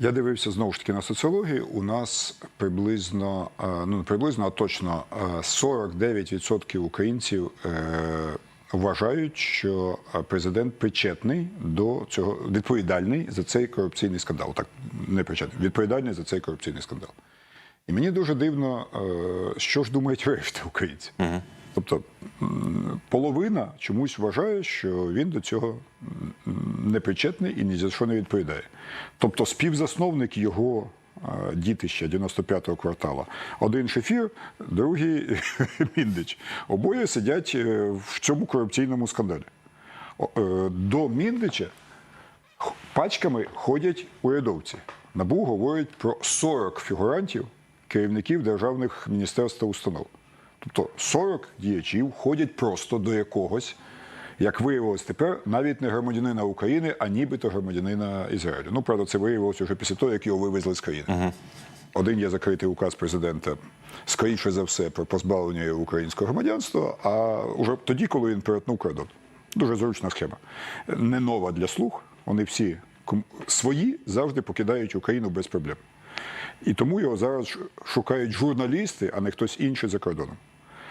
Я дивився знову ж таки на соціологію. У нас приблизно, е, ну не приблизно, а точно е, 49% українців е, вважають, що е, президент причетний до цього, відповідальний за цей корупційний скандал. Так, не причетний, відповідальний за цей корупційний скандал. І мені дуже дивно, е, що ж думають решта українці. Тобто м, половина чомусь вважає, що він до цього не причетний і ні за що не відповідає. Тобто співзасновник його е, дітища 95-го квартала. Один шефір, другий Міндич. Обоє сидять е, в цьому корупційному скандалі. Е, До Міндича пачками ходять урядовці. НАБУ говорить про 40 фігурантів, керівників державних міністерств та установ. Тобто 40 діячів ходять просто до якогось, як виявилось тепер, навіть не громадянина України, а нібито громадянина Ізраїлю. Ну, правда, це виявилось вже після того, як його вивезли з країни. Один є закритий указ президента, скоріше за все, про позбавлення його українського громадянства, а вже тоді, коли він перетнув кордон. Дуже зручна схема. Не нова для слуг. Вони всі свої завжди покидають Україну без проблем. І тому його зараз шукають журналісти, а не хтось інший за кордоном.